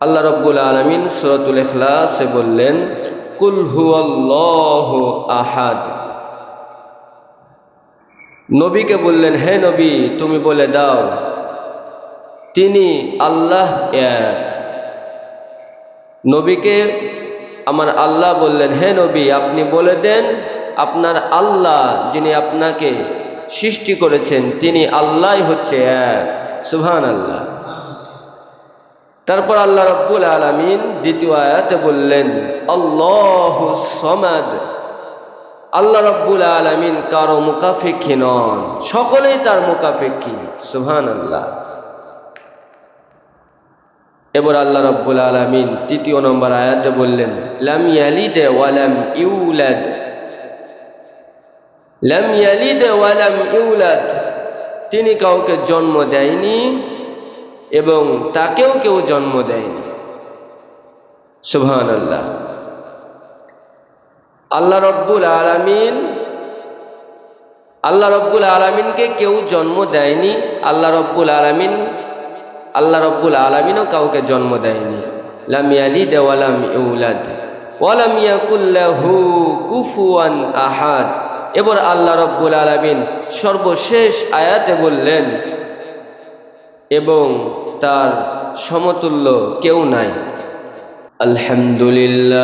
আল্লাহ রব্বুল আলমিন সুরতুল ইখলাসে বললেন, কুল হুয়াল্লাহু আহাদ। নবীকে বললেন, হে নবী, তুমি বলে দাও, তিনি আল্লাহ এক। নবীকে আমার আল্লাহ বললেন, হে নবী, আপনি বলে দেন, আপনার আল্লাহ যিনি আপনাকে সৃষ্টি করেছেন, তিনি আল্লাহ হচ্ছে এক। সুহান আল্লাহ তারপর আল্লাহ রব্বুল আলমিন দ্বিতীয় আয়াতে বললেন, আল্লাহ সমাদ। আল্লাহ রব্বুল আলমিন কারও মুকাফিক্ষি নন, সকলেই তার মুকাফিক্ষি সুহান আল্লাহ এবার আল্লাহ রব্বুল আলমিন তৃতীয় নম্বর আয়াতে বললেন, লাম ইয়ালিদে ওয়ালাম ইউলাদ। লাম ইয়ালিদে ওয়ালাম ইউলাদ, তিনি কাউকে জন্ম দেয়নি এবং তাকেও কেউ জন্ম দেয়নি। সুবহান আল্লাহ আল্লাহ রব্বুল আলামিন, আল্লাহ রব্বুল আলামিনকে কেউ জন্ম দেয়নি। আল্লাহ রব্বুল আলামিন, আল্লাহ রব্বুল আলামিনও কাউকে জন্ম দেয়নি। লাম ইয়ালিদ ওয়ালাম ইউলাদ আহাদ। এবার আল্লাহ রব্বুল আলামিন সর্বশেষ আয়াতে বললেন এবং তার সমতুল্য কেউ নাই। আলহামদুলিল্লাহ।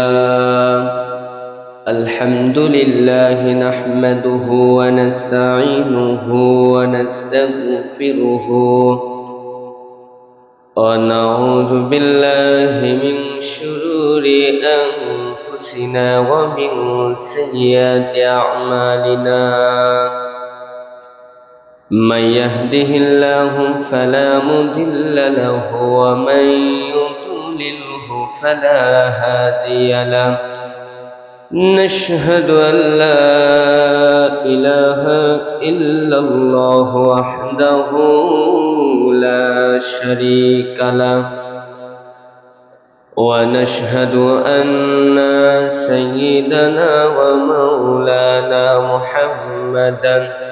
আলহামদুলিল্লাহ নাহমাদুহু ওয়া নাস্তাঈনুহু ওয়া নাস্তাগফিরুহু। ওয়া নাউযু من يهده الله فلا مضل له ومن يضلله فلا هادي له. نشهد أن لا إله إلا الله وحده لا شريك له. ونشهد أن سيدنا ومولانا محمدا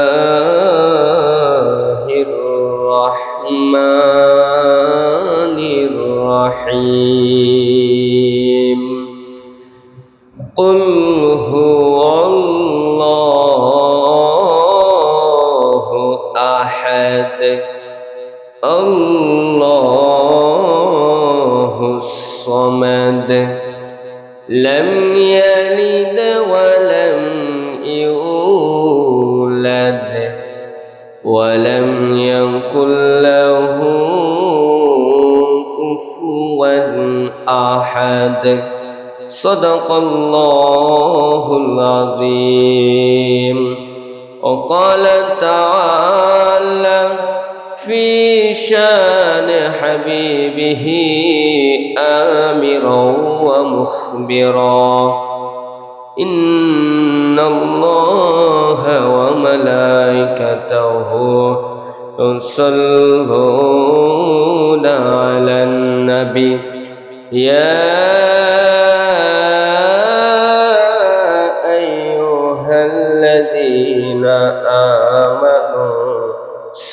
الرحيم قل صدق الله العظيم. وقال تعالى في شان حبيبه آمرا ومخبرا. إن الله وملائكته يصلون على النبي. يا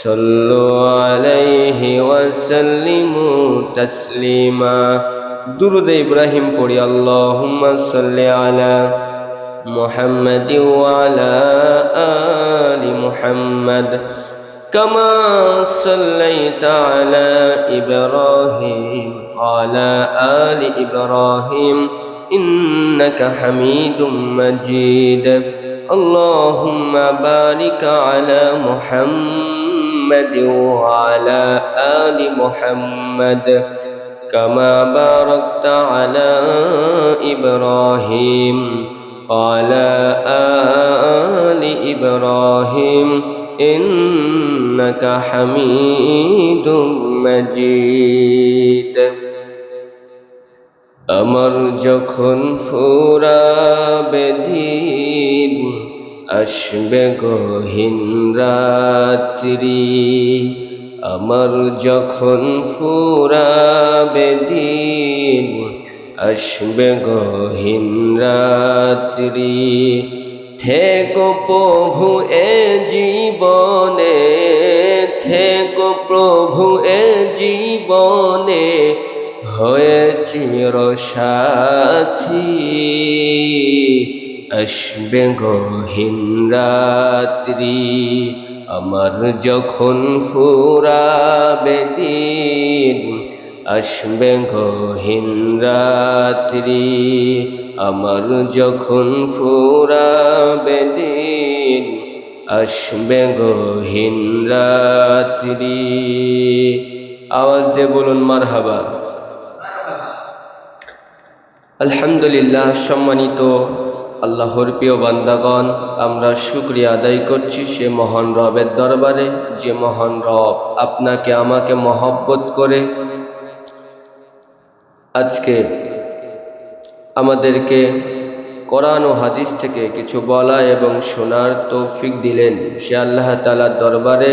صلوا عليه وسلموا تسليما. درود إبراهيم قولي اللهم صل على محمد وعلى آل محمد كما صليت على إبراهيم وعلى آل إبراهيم إنك حميد مجيد اللهم بارك على محمد وعلى آل محمد كما باركت على إبراهيم وعلى آل إبراهيم إنك حميد مجيد আমার যখন ফুরাবে দিন আসবে গহীন রাত্রি আমার যখন ফুরাবে দিন আসবে গহীন রাত্রি থেকো প্রভু এ জীবনে, থেকো প্রভু এ জীবনে, হয়ে চির সাথী আসবে গহীন রাত্রি আমার যখন ফুরাবে দিন আসবে গহীন রাত্রি আমার যখন ফুরাবে দিন আসবে গহীন রাত্রি আওয়াজ দিয়ে বলুন মার হাবা আলহামদুলিল্লাহ সম্মানিত আল্লাহর প্রিয় বান্দাগণ, আমরা শুক্রিয়া আদায় করছি সে মহান রবের দরবারে, যে মহান রব আপনাকে আমাকে মহব্বত করে আজকে আমাদেরকে কোরআন ও হাদিস থেকে কিছু বলা এবং শোনার তৌফিক দিলেন। সে আল্লাহ তালার দরবারে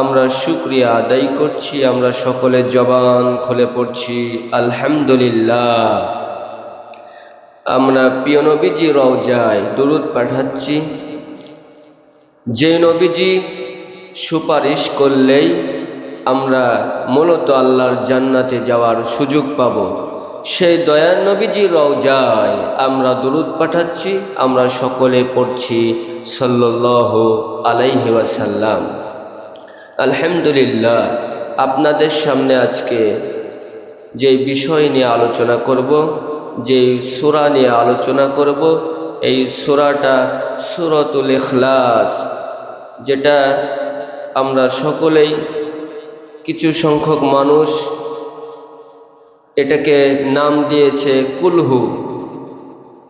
আমরা শুক্রিয়া আদায় করছি, আমরা সকলে জবান খুলে পড়ছি, আলহামদুলিল্লাহ। আমরা প্রিয় নবীজি রওজায় দরুদ পাঠাচ্ছি। যে নবীজি সুপারিশ করলেই আমরা মূলত আল্লাহর জান্নাতে যাওয়ার সুযোগ পাব। সেই দয়ার নবীজি রওজায় আমরা দরুদ পাঠাচ্ছি, আমরা সকলে পড়ছি সাল্লাহ আলাইহি ওয়াসাল্লাম। আলহামদুলিল্লাহ, আপনাদের সামনে আজকে যে বিষয় নিয়ে আলোচনা করব যে সুরা নিয়ে আলোচনা করব, এই সুরাটা সুরতুল ইখলাস, যেটা আমরা সকলেই কিছু সংখ্যক মানুষ এটাকে নাম দিয়েছে কুলহু।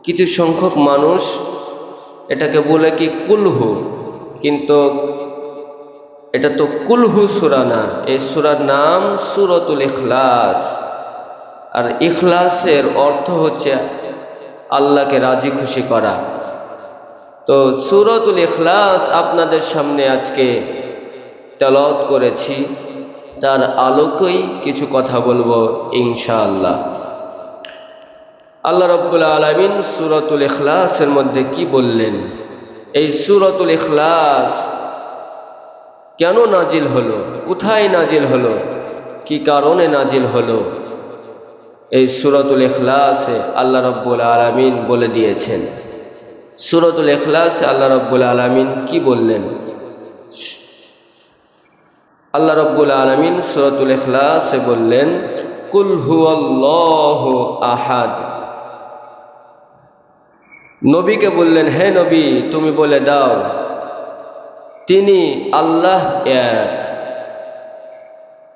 কিছু সংখ্যক মানুষ এটাকে বলে কি কুলহু, কিন্তু এটা তো কুলহু সুরা না, এই সুরার নাম সুরতুল ইখলাস। আর ইখলাসের অর্থ হচ্ছে আল্লাহকে রাজি খুশি করা। তো সুরতুল ইখলাস আপনাদের সামনে আজকে তেলত করেছি। তার আলোকেই কিছু কথা বলব ইনশাআল্লাহ। আল্লাহ রব্বুল আলমিন সুরতুল ইখলাসের মধ্যে কি বললেন? এই সুরতুল ইখলাস কেন নাজিল হলো? কোথায় নাজিল হলো? কি কারণে নাজিল হলো? এই সুরতুল ইখলাসে আল্লাহ রব্বুল আলমিন বলে দিয়েছেন। সুরতুল ইখলাসে আল্লাহ রব্বুল আলমিন কি বললেন? আল্লাহ রব্বুল আলমিন সুরতুল ইখলাসে বললেন, কুল হুয়াল্লাহ আহাদ। নবীকে বললেন, হে নবী, তুমি বলে দাও, তিনি আল্লাহ এক।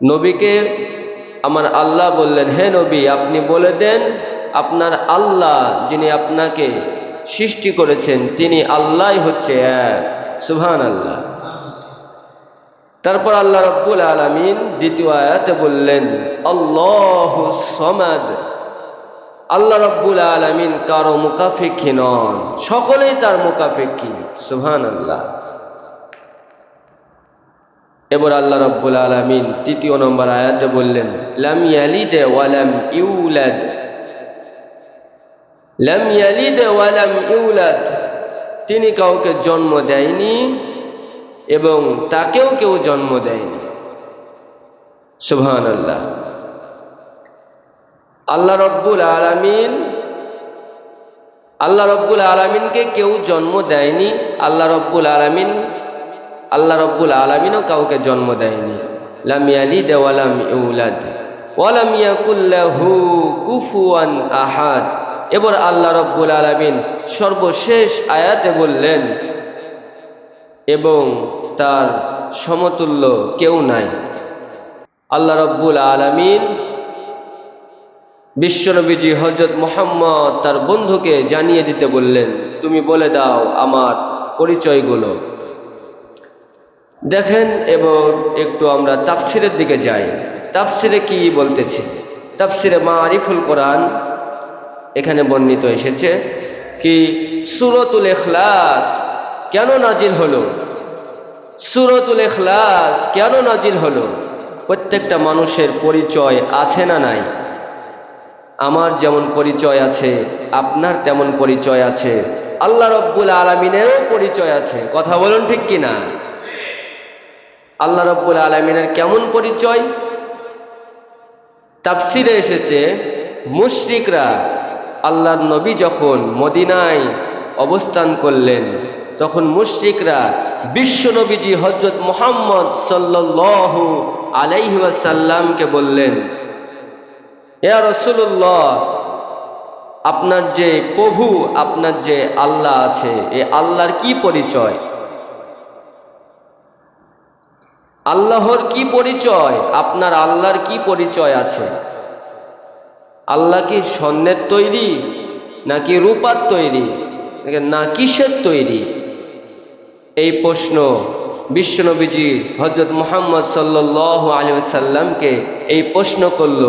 নবীকে আমার আল্লাহ বললেন, হে নবী, আপনি বলে দেন, আপনার আল্লাহ যিনি আপনাকে সৃষ্টি করেছেন, তিনি আল্লাহ হচ্ছে এক। সুহান আল্লাহ তারপর আল্লাহ রব্বুল আলমিন দ্বিতীয় আয়াতে বললেন, আল্লাহ সমাদ। আল্লাহ রব্বুল আলমিন কারও মুকাফিক্ষি নন, সকলেই তার মুকাফিক্ষি সুহান আল্লাহ এবার আল্লাহ রব্বুল আলমিন তৃতীয় নম্বর আয়াতে বললেন, লাম ইয়ালিদে ওয়ালাম ইউলাদ। লাম ইয়ালিদে ওয়ালাম ইউলাদ। তিনি কাউকে জন্ম দেয়নি এবং তাকেও কেউ জন্ম দেয়নি। সুবহান আল্লাহ আল্লাহ রব্বুল আলমিন, আল্লাহ রব্বুল আলমিনকে কেউ জন্ম দেয়নি। আল্লাহ রব্বুল আলমিন আল্লাহ রব্বুল আলমিনও কাউকে জন্ম দেয়নি। লাম ইয়ালিদ ওয়ালাম ইউলাদ। ওয়ালাম ইয়াকুল্লাহু কুফুয়ান আহাদ। এবার আল্লাহ রব্বুল আলমিন সর্বশেষ আয়াতে বললেন, এবং তার সমতুল্য কেউ নাই। আল্লাহ রব্বুল আলমিন বিশ্বনবীজি হজরত মোহাম্মদ তার বন্ধুকে জানিয়ে দিতে বললেন, তুমি বলে দাও আমার পরিচয়গুলো। দেখেন এবং একটু আমরা তাফসিরের দিকে যাই। তাফসিরে কি বলতেছে? তাফসিরে মা আরিফুল কোরআন এখানে বর্ণিত এসেছে কি, সুরতুল এখলাস কেন নাজিল হলো? সুরতুল এখলাস কেন নাজিল হলো? প্রত্যেকটা মানুষের পরিচয় আছে না নাই? আমার যেমন পরিচয় আছে, আপনার তেমন পরিচয় আছে, আল্লাহ রব্বুল আলমিনেরও পরিচয় আছে। কথা বলুন ঠিক কিনা? আল্লাহ রব্বুল আলমিনের কেমন পরিচয়? তাফসিরে এসেছে, মুশরিকরা আল্লাহর নবী যখন মদিনায় অবস্থান করলেন, তখন মুশরিকরা বিশ্ব নবীজি হজরত মোহাম্মদ সাল্লাল্লাহু আলাইহি ওয়াসাল্লামকে বললেন, ইয়া রসুল্লাহ আপনার যে প্রভু, আপনার যে আল্লাহ আছে, এ আল্লাহর কি পরিচয়? আল্লাহর কি পরিচয়? আপনার আল্লাহর কি পরিচয় আছে? আল্লাহ কি স্বর্ণের তৈরি নাকি রূপার তৈরি? না, কিসের তৈরি? এই প্রশ্ন বিশ্বনবীজি হজরত মোহাম্মদ সাল্লাহ আলী সাল্লামকে এই প্রশ্ন করল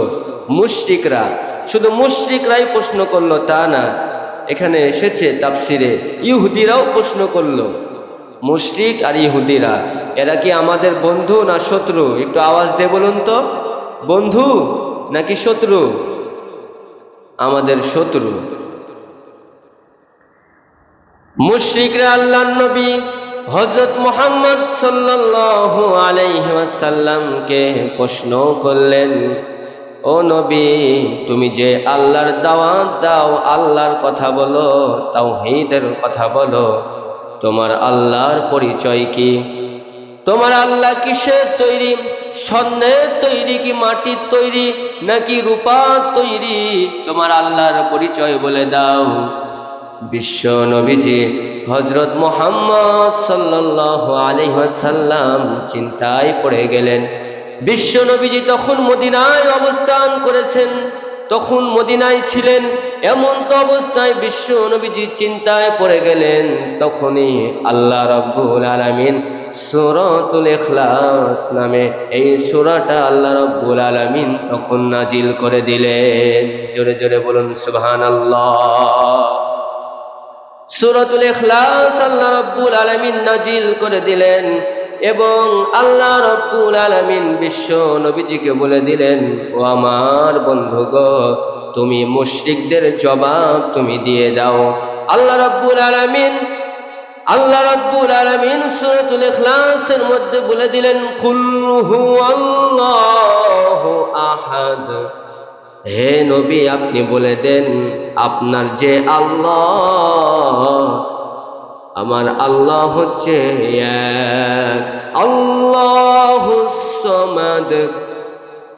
মুশরিকরা। শুধু মুশরিকরাই প্রশ্ন করল তা না, এখানে এসেছে তাফসিরে। ইহুদিরাও প্রশ্ন করল। মুশরিক আর ইহুদিরা। এরা কি আমাদের বন্ধু না শত্রু? একটু আওয়াজ দে বলুন তো। বন্ধু নাকি শত্রু? আমাদের শত্রু। মুশরিকরা আল্লাহ নবী হজরত মোহাম্মদ সাল্লাল্লাহু আলাইহি ওয়াসাল্লামকে প্রশ্ন করলেন, ও নবী, তুমি যে আল্লাহর দাওয়াত দাও, আল্লাহর কথা বলো, তাওহীদের কথা বলো তোমার আল্লাহর পরিচয় কি? তোমার আল্লাহ কিসের তৈরি? স্বর্ণের তৈরি কি মাটির তৈরি নাকি রূপার তৈরি? তোমার আল্লাহর পরিচয় বলে দাও। বিশ্ব নবীজি হজরত মোহাম্মদ সাল্লাহ আলহাসাল্লাম চিন্তায় পড়ে গেলেন। বিশ্ব নবীজি তখন মদিনায় অবস্থান করেছেন। তখন মদিনায় ছিলেন, এমন তো অবস্থায় বিশ্ব নবীজি চিন্তায় পড়ে গেলেন, তখনই আল্লাহ রব্বুল আলমিন সুরতুল ইখলাস নামে এই সুরাটা আল্লাহ রব্বুল আলমিন তখন নাজিল করে দিলেন। জোরে জোরে বলুন সুবহান আল্লাহ সুরতুল ইখলাস আল্লাহ রব্বুল আলমিন নাজিল করে দিলেন। এবং আল্লাহ রব্বুল আলমিন বিশ্ব নবীজিকে বলে দিলেন, ও আমার বন্ধুগ, তুমি মুশরিকদের জবাব তুমি দিয়ে দাও। আল্লাহ রব্বুল আলমিন, আল্লাহ রব্বুল আলমিন সুরতুল ইখলাসের মধ্যে বলে দিলেন কুল্লু আল্লাহ আহাদ। হে নবী, আপনি বলে দেন, আপনার যে আল্লাহ আমার আল্লাহ হচ্ছে এক। আল্লাহ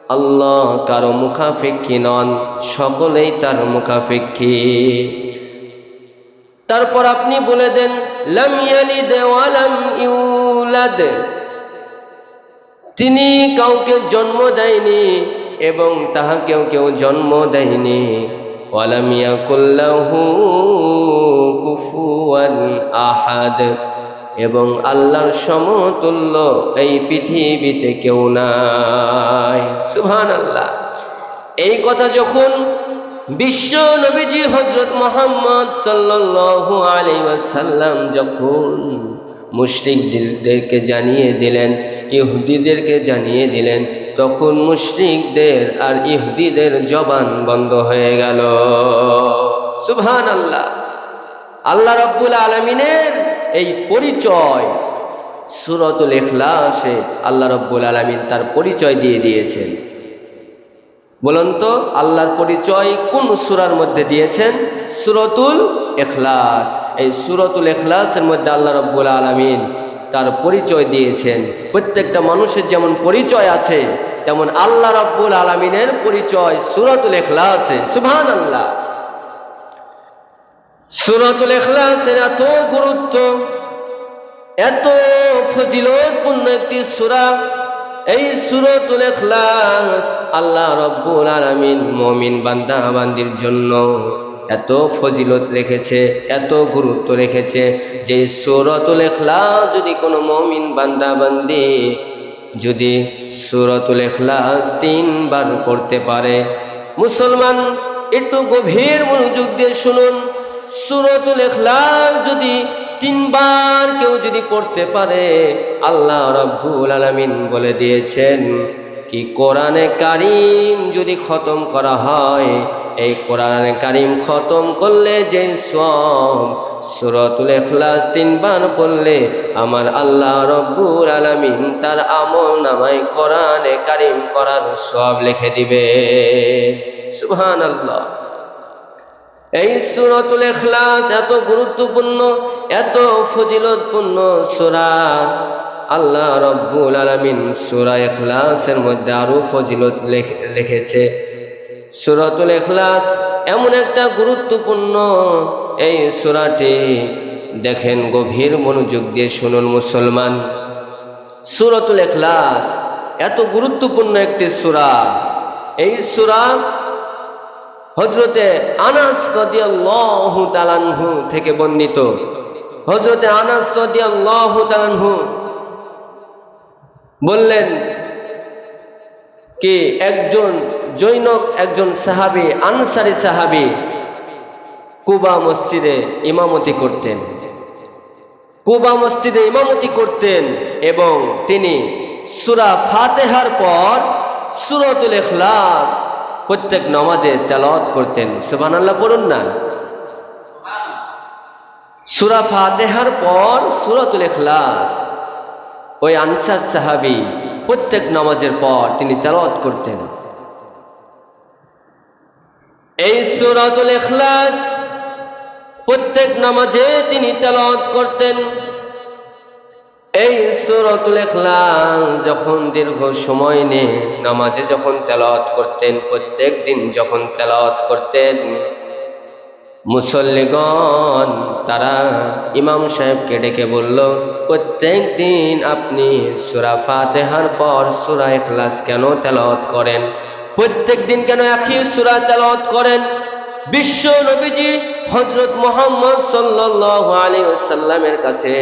আল্লাহ কারও মুখাফিক্ষি নন, সকলেই তার মুখাফিক্ষি তারপর আপনি বলে দেন, লাম ইয়ালিদ ওয়া ইউলাদ। তিনি কাউকে জন্ম দেয়নি এবং তাহাকেও কেউ জন্ম দেয়নি। ওয়ালাম ইয়াকুল্লাহু কুফুয়ান আহাদ। এবং আল্লাহর সমতুল্য এই পৃথিবীতে কেউ নাই। সুহান আল্লাহ এই কথা যখন বিশ্ব নবীজি হজরত মোহাম্মদ সাল্লাল্লাহু আলাইহি ওয়াসাল্লাম যখন মুশরিকদেরকে জানিয়ে দিলেন, ইহুদিদেরকে জানিয়ে দিলেন, তখন মুশরিকদের আর ইহুদিদের জবান বন্ধ হয়ে গেল। সুবহান আল্লাহ আল্লাহ রব্বুল আলমিনের এই পরিচয়, সুরতুল ইখলাসে আল্লাহ রব্বুল আলমিন তার পরিচয় দিয়ে দিয়েছেন। বলুন তো, আল্লাহর পরিচয় কোন সুরার মধ্যে দিয়েছেন? সুরতুল এখলাস এই সুরতুল এখলাসের মধ্যে আল্লাহ রব্বুল আলমিন তার পরিচয় দিয়েছেন। প্রত্যেকটা মানুষের যেমন পরিচয় আছে, তেমন আল্লাহ রব্বুল আলমিনের পরিচয় সুরতুল এখলাসে সুবহান আল্লাহ সুরাতুল ইখলাসের এত গুরুত্ব, এত ফজিলতপূর্ণ একটি সূরা। এই সুরতুল ইখলাস আল্লাহ রব্বুল আলামিন মমিন বান্দা বান্দির জন্য এত ফজিলত রেখেছে, এত গুরুত্ব রেখেছে যে সুরতুল ইখলাস যদি কোনো মমিন বান্দা বান্দি যদি সুরতুল ইখলাস তিনবার পড়তে পারে। মুসলমান, একটু গভীর মনোযোগ দিয়ে শুনুন। সুরতুল ইখলাস যদি তিনবার কেউ যদি পড়তে পারে, আল্লাহ রব্বুল আলামিন বলে দিয়েছেন কি কোরআনে কারিম যদি খতম করা হয়? এই কোরআনে কারিম খতম করলে যে সব সুরতুল ইখলাস তিনবার পড়লে আমার আল্লাহ রব্বুল আলামিন তার আমল নামায় কোরআনে কারিম করার সব লিখে দিবে। সুহান আল্লাহ এই সুরতুল ইখলাস এত গুরুত্বপূর্ণ, এত ফজিলতপূর্ণ সূরা। আল্লাহ রব্বুল আলামিন সূরা এখলাসের মধ্যে আরও ফজিলত লেখ- লিখেছে। সূরাতুল ইখলাস এমন একটা গুরুত্বপূর্ণ এই সূরাটি দেখেন গভীর মনোযোগ দিয়ে শুনুন মুসলমান। সূরাতুল ইখলাস এত গুরুত্বপূর্ণ একটি সূরা। এই সূরা হজরতে আনাস তালানহু থেকে বর্ণিত। হজরতে আনাস তালানহু বললেন, কি একজন জৈনক, একজন সাহাবী, আনসারি সাহাবী কুবা মসজিদে ইমামতি করতেন। কুবা মসজিদে ইমামতি করতেন এবং তিনি সুরা ফাতেহার পর সুরতুল ইখলাস প্রত্যেক নামাজে তেলাওয়াত করতেন। সুবহানাল্লাহ বলুন না। সুরা ফাতেহার পর সুরতুল ইখলাস ওই আনসার সাহাবি প্রত্যেক নামাজের পর তিনি তেলাওয়াত করতেন। এই সুরাতুল ইখলাস প্রত্যেক নামাজে তিনি তেলাওয়াত করতেন। এই সুরতুল ইখলাস যখন দীর্ঘ সময় নিয়ে নামাজে যখন তেলাওয়াত করতেন, প্রত্যেক দিন যখন তেলাওয়াত করতেন, মুসল্লিগণ, তারা ইমাম সাহেবকে ডেকে বলল প্রত্যেক দিন আপনি সুরা ফাতেহার পর সুরা ইখলাস কেন তেলাওয়াত করেন? প্রত্যেক দিন কেন একই সুরা তেলাওয়াত করেন? বিশ্ব নবীজি হজরত মোহাম্মদ সাল্লাল্লাহু আলাইহি ওয়াসাল্লামের কাছে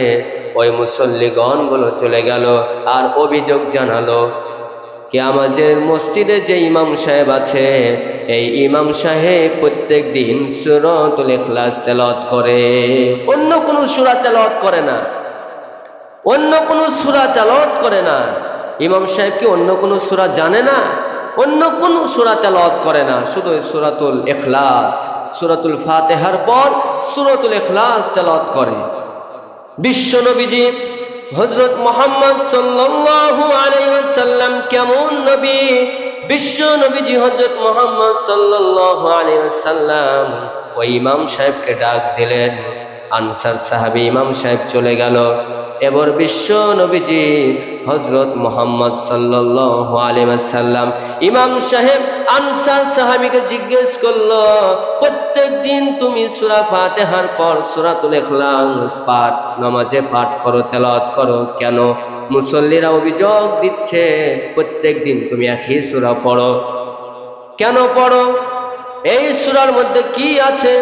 ওই মুসল্লিগণগুলো চলে গেল আর অভিযোগ জানালো। কি আমাদের মসজিদে যে ইমাম সাহেব আছে, এই ইমাম সাহেব প্রত্যেক দিন সুরতুল ইখলাস তেলাওয়াত করে। অন্য কোনো সূরা তেলাওয়াত করে না। অন্য কোনো সূরা তেলাওয়াত করে না। ইমাম সাহেব কি অন্য কোনো সূরা জানে না? অন্য কোনো সূরা তেলাওয়াত করে না। শুধু সূরাতুল ইখলাস, সূরাতুল ফাতিহার পর সূরাতুল ইখলাস তেলাওয়াত করে। বিশ্ব নবীজি হজরত মোহাম্মদ সাল্লাল্লাহু আলাইহি ওয়াসাল্লাম কেমন নবী? বিশ্ব নবীজি হজরত মোহাম্মদ সাল্লাল্লাহু আলাইহি ওয়াসাল্লাম। ওই ইমাম সাহেবকে ডাক দিলেন আনসার সাহাবী ইমাম সাহেব চলে গেল। এবার বিশ্ব নবীজি হজরত মোহাম্মদ ওয়াসাল্লাম ইমাম সাহেব আনসার সাহাবীকে জিজ্ঞেস করল, প্রত্যেক দিন তুমি সূরা ফাতিহার পর সূরাতুল ইখলাস পাঠ, নামাজে পাঠ করো, তেলাওয়াত করো কেন? মুসল্লিরা অভিযোগ দিচ্ছে, প্রত্যেক দিন তুমি একই সুরা পড়ো। কেন পড়ো? এই সুরার মধ্যে কি আছে?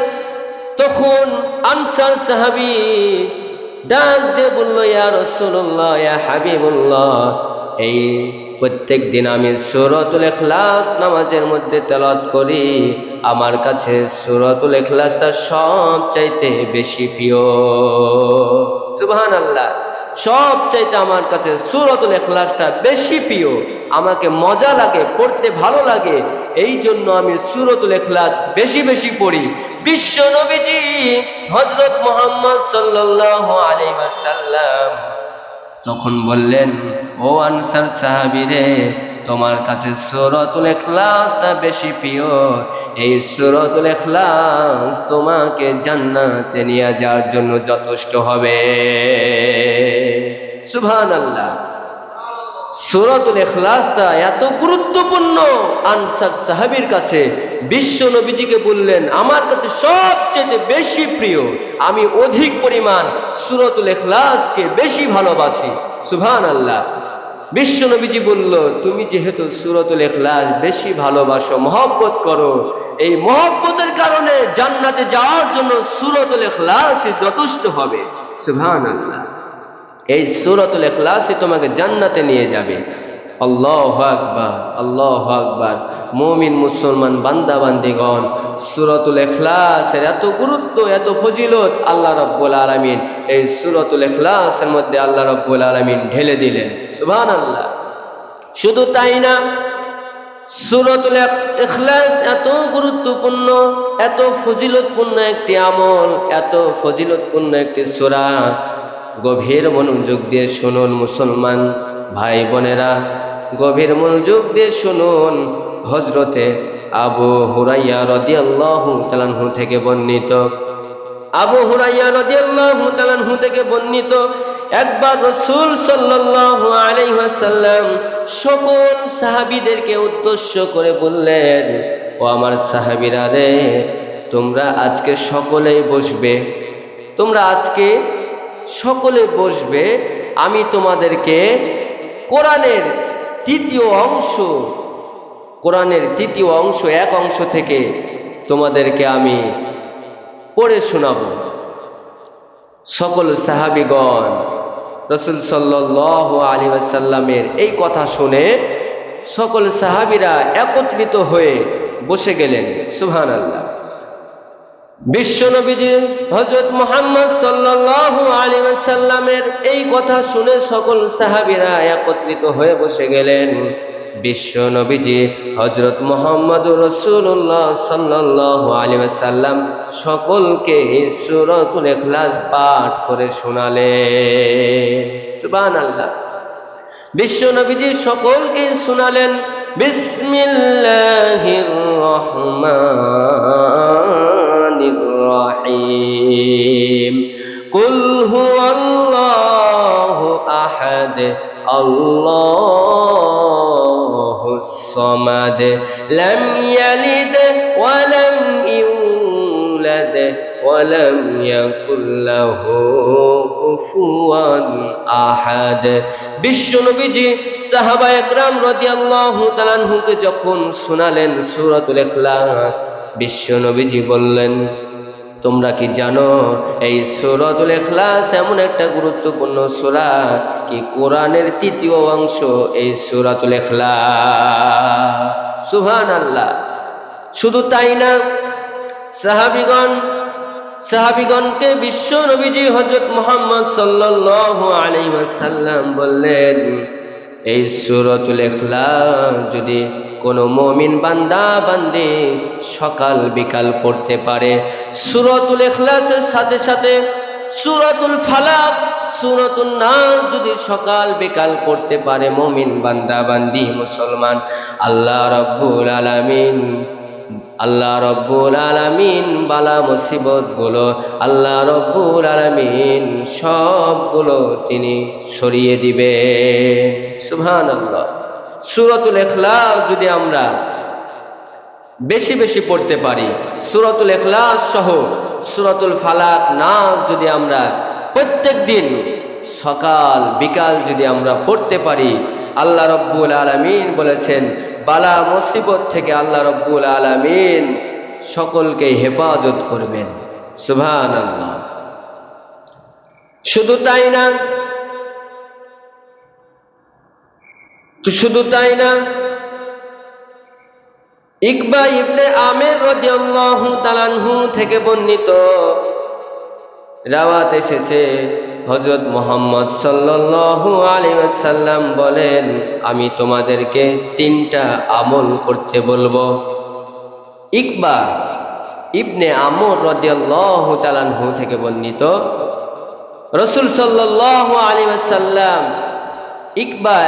তখন আনসার সাহাবি ডাক দিয়ে বলল, ইয়া রসুল্লাহ ইয়া হাবিবুল্লাহ, এই প্রত্যেক দিন আমি সুরতুল এখলাস নামাজের মধ্যে তেলত করি। আমার কাছে সুরতুল এখলাসটা সব চাইতে বেশি প্রিয়। সুবহানাল্লাহ। সব চাইতে আমার কাছে সুরতুল এখলাসটা বেশি প্রিয়। আমাকে মজা লাগে, পড়তে ভালো লাগে। এই জন্য আমি সুরতুল এখলাস বেশি বেশি পড়ি। বিশ্ব নবীজি হজরত মোহাম্মদ সাল্লাহ আলাইহি ওয়াসাল্লাম তখন বললেন, ও আনসার সাহাবীরে তোমার কাছে সুরতুল ইখলাসটা বেশি প্রিয়। এই সুরতুল ইখলাস তোমাকে জান্নাতে নিয়ে যাওয়ার জন্য যথেষ্ট হবে। সুবহানাল্লাহ। সুরাতুল এখলাসটা এত গুরুত্বপূর্ণ। আনসার সাহাবির কাছে বিশ্ব নবীজিকে বললেন, আমার কাছে সবচেয়ে বেশি প্রিয়। আমি অধিক পরিমাণ সুরাতুল এখলাসকে বেশি ভালোবাসি। সুভান আল্লাহ বিশ্ব নবীজি বলল, তুমি যেহেতু সুরতুল এখলাস বেশি ভালোবাসো, মহব্বত করো, এই মহব্বতের কারণে জান্নাতে যাওয়ার জন্য সুরতুল এখলাস যথেষ্ট হবে। সুভান আল্লাহ এই সুরতুল এখলাসই তোমাকে জান্নাতে নিয়ে যাবে। আল্লাহ আকবার আল্লাহ আকবার। মমিন মুসলমান বান্দা বান্দিগণ, সুরতুল এখলাসের এত গুরুত্ব, এত ফজিলত আল্লাহ রব্বুল আলমিন এই সুরতুল এখলাসের মধ্যে আল্লাহ রব্বুল আলমিন ঢেলে দিলেন। সুবান আল্লাহ শুধু তাই না, সুরতুল এখলাস এত গুরুত্বপূর্ণ, এত ফজিলতপূর্ণ একটি আমল, এত ফজিলতপূর্ণ একটি সুরা। গভীর মনোযোগ দিয়ে শুনুন মুসলমান ভাই বোনেরা গভীর মনোযোগ দিয়ে শুনুন। হজরতে আবু হুরাইয়া রদিয়াল্লাহু তালানহু থেকে বর্ণিত। আবু হুরাইয়া রদিয়াল্লাহু তালানহু থেকে বর্ণিত একবার রসুল আলাইহি ওয়াসাল্লাম সকল সাহাবীদেরকে উদ্দেশ্য করে বললেন, ও আমার সাহাবীরা রে, তোমরা আজকে সকলেই বসবে। তোমরা আজকে সকলে বসবে। আমি তোমাদেরকে কোরআনের তৃতীয় অংশ কোরআনের তৃতীয় অংশ, এক অংশ থেকে তোমাদেরকে আমি পড়ে শোনাব। সকল সাহাবিগণ, রসুল সাল্লাহ আলী সাল্লামের এই কথা শুনে সকল সাহাবিরা একত্রিত হয়ে বসে গেলেন। সুহান আল্লাহ বিশ্বনবীজি হজরত মোহাম্মদ সাল্লাল্লাহু আলাইহি ওয়াসাল্লামের এই কথা শুনে সকল সাহাবীরা একত্রিত হয়ে বসে গেলেন। বিশ্ব নবীজি হজরত মোহাম্মদ রসুল্লাহ সাল্লাল্লাহু আলাইহি ওয়াসাল্লাম সকলকে সূরাতুল ইখলাস পাঠ করে শোনালেন। সুবহানাল্লাহ। বিশ্ব নবীজি সকলকে শোনালেন হুয়াল্লাহু আহাদ আল্লাহুস সামাদ লাম ইয়ালিদ ওয়া লাম ইউলাদ ولم يكن له كفوا আহাদ বিশ্ব নবীজি সাহাবা একরাম রাদিয়াল্লাহু তাআলাহুকে যখন শোনালেন সূরাতুল ইখলাস বিশ্ব নবীজি বললেন তোমরা কি জানো, এই সূরাতুল ইখলাস এমন একটা গুরুত্বপূর্ণ সূরা কি কোরআনের তৃতীয় অংশ এই সূরাতুল ইখলাস? সুবহানাল্লাহ। শুধু তাই না, সাহাবিগণ, সাহাবিগণকে বিশ্ব নবীজি হজরত মোহাম্মদ সাল্লাল্লাহু আলাইহি ওয়াসাল্লাম বললেন এই সুরতুল এখলাস যদি কোনো মমিন বান্দা, বান্দি সকাল বিকাল পড়তে পারে, সুরতুল এখলাসের সাথে সাথে সুরাতুল ফালাক সুরাতুল না যদি সকাল বিকাল পড়তে পারে মমিন বান্দা, বান্দি মুসলমান, আল্লাহ রব্বুল আলামিন আল্লাহ রব্বুল আলামিন বালা মুসিবতগুলো আল্লাহ রব্বুল আলামিন সবগুলো তিনি সরিয়ে দিবে। সুবহান আল্লাহ সুরতুল এখলাস যদি আমরা বেশি বেশি পড়তে পারি, সুরতুল এখলাস সহ সুরতুল ফালাক নাচ যদি আমরা প্রত্যেক দিন সকাল, বিকাল যদি আমরা পড়তে পারি, আল্লাহ রব্বুল আলমিন বলেছেন বালা মুসিবত থেকে আল্লাহ রব্বুল আলমিন সকলকে হেফাজত করবেন। সুভান আল্লাহ শুধু তাই না, শুধু তাই না, ইকবা ইবনে আমের রাদিয়াল্লাহু তাআলাহু থেকে বর্ণিত রাওয়াত এসেছে হজরত মোহাম্মদ সাল্লাল্লাহু আলাইহি ওয়াসাল্লাম বলেন, আমি তোমাদেরকে তিনটা আমল করতে বলব। ইকবা ইবনে আমর রাদিয়াল্লাহু থেকে বর্ণিত, রসুল সাল্লাল্লাহু আলাইহি ওয়াসাল্লাম ইকবা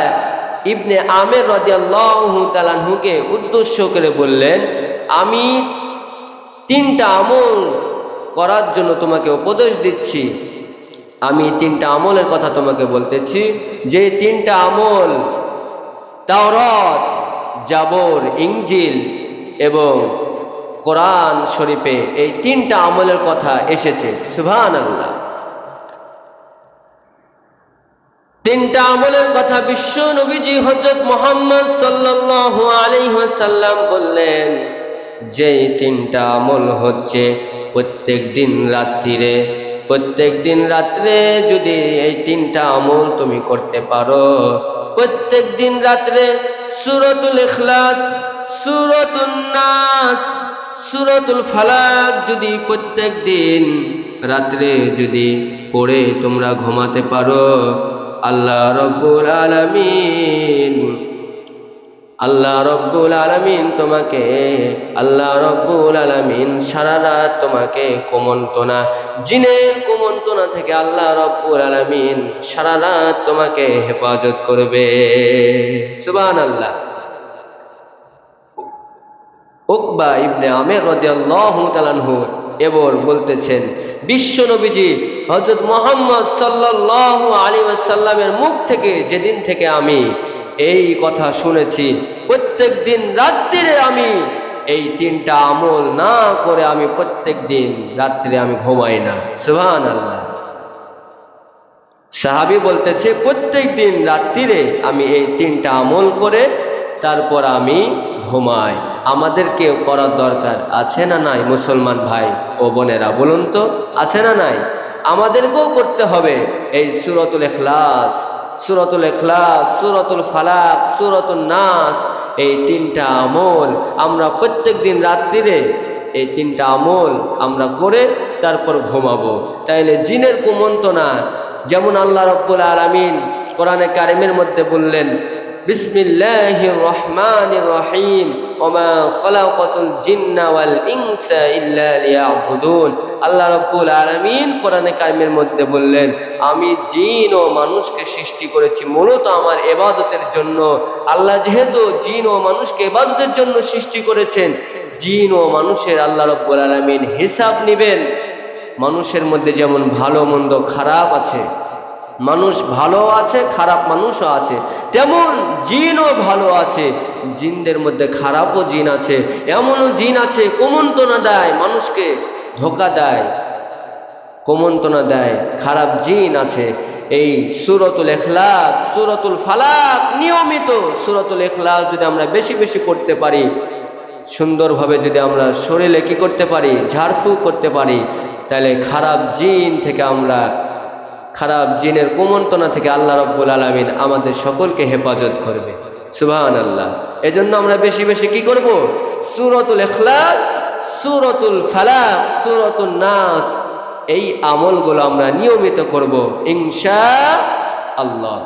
ইবনে আমের রাদিয়াল্লাহু তালানহুকে উদ্দেশ্য করে বললেন, আমি তিনটা আমল করার জন্য তোমাকে উপদেশ দিচ্ছি। আমি তিনটা আমলের কথা তোমাকে বলতেছি। যে তিনটা আমল তাওরাত, জাবর ইঞ্জিল এবং কোরআন শরীফে এই তিনটা আমলের কথা এসেছে। সুবহান আল্লাহ তিনটা আমলের কথা বিশ্ব নবীজি হজরত মোহাম্মদ আলাইহি ওয়াসাল্লাম বললেন যে তিনটা আমল হচ্ছে প্রত্যেক দিন রাত্রিরে প্রত্যেক দিন রাত্রে যদি এই তিনটা আমল তুমি করতে পারো প্রত্যেক দিন রাত্রে সুরতুল ইখলাস সুরতুল নাস, সুরতুল ফালাক যদি প্রত্যেক দিন রাত্রে যদি পড়ে তোমরা ঘুমাতে পারো, আল্লাহ রব্বুল আলামিন আল্লাহ রব্বুল আলামিন তোমাকে, আল্লাহ রব্বুল আলমিন সারা রাত তোমাকে কোমন্তনা, জিনের কোমন্তনা থেকে আল্লাহ রব্বুল আলামিন সারা রাত তোমাকে হেফাজত করবে। সুবহান আল্লাহ উকবা ইবনে আমের রাদিয়াল্লাহু তাআলাহু এবার বলতেছেন, বিশ্ব নবীজি হযরত মুহাম্মদ সাল্লাল্লাহু আলাইহি ওয়াসাল্লামের মুখ থেকে, যেদিন থেকে আমি এই কথা শুনেছি। প্রত্যেক দিন রাত্রিরে আমি এই তিনটা আমল না করে আমি প্রত্যেক দিন রাত্রে আমি ঘুমাই না। সুহান আল্লাহ সাহাবি বলতেছে প্রত্যেক দিন রাত্রিরে আমি এই তিনটা আমল করে তারপর আমি ঘুমাই। আমাদেরকে করার দরকার আছে না নাই, মুসলমান ভাই ও বোনেরা, বলুন তো, আছে না নাই? আমাদেরকেও করতে হবে। এই সুরতুল এখলাস সুরতুল এখলাস সুরতুল ফালাক সুরতুল নাস, এই তিনটা আমল আমরা প্রত্যেক দিন রাত্রিরে এই তিনটা আমল আমরা করে তারপর ঘুমাবো। তাইলে জিনের কুমন্ত না যেমন আল্লাহ রব্বুল আলমিন কোরআনে কারিমের মধ্যে বললেন বিসমিল্লাহির রহমানির রহিম। ওমা খলাকাতুল জিন্না ওয়াল ইনসা ইল্লা লিয়াবুদুন। আল্লাহ রাব্বুল আলামিন কোরআনে কারিমের মধ্যে বললেন, আমি জিন ও মানুষকে সৃষ্টি করেছি মূলত আমার ইবাদতের জন্য। আল্লাহ যেহেতু জিন ও মানুষকে ইবাদতের জন্য সৃষ্টি করেছেন, জিন ও মানুষের আল্লাহ রাব্বুল আলামিন হিসাব নেবেন। মানুষের মধ্যে যেমন ভালো, মন্দ, খারাপ আছে, মানুষ ভালো আছে, খারাপ মানুষও আছে তেমন জিনও ভালো আছে। জিনদের মধ্যে খারাপও জিন আছে। এমনও জিন আছে, কোমন্তনা দেয়, মানুষকে ধোকা দেয়, কোমন্তনা দেয়। খারাপ জিন আছে। এই সুরতুল এখলাক সুরতুল ফালাক, নিয়মিত সুরতুল এখলাক যদি আমরা বেশি বেশি করতে পারি, সুন্দরভাবে যদি আমরা শরীরে কি করতে পারি, ঝাড়ফুঁক করতে পারি, তাহলে খারাপ জিন থেকে আমরা খারাপ জিনের কুমন্তনা থেকে আল্লাহ রব্বুল আলমিন আমাদের সকলকে হেফাজত করবে। সুবাহান আল্লাহ এজন্য আমরা বেশি বেশি কি করব? সুরতুল এখলাস সুরতুল ফালা সুরতুল নাস, এই আমলগুলো আমরা নিয়মিত করব ইনশা আল্লাহ।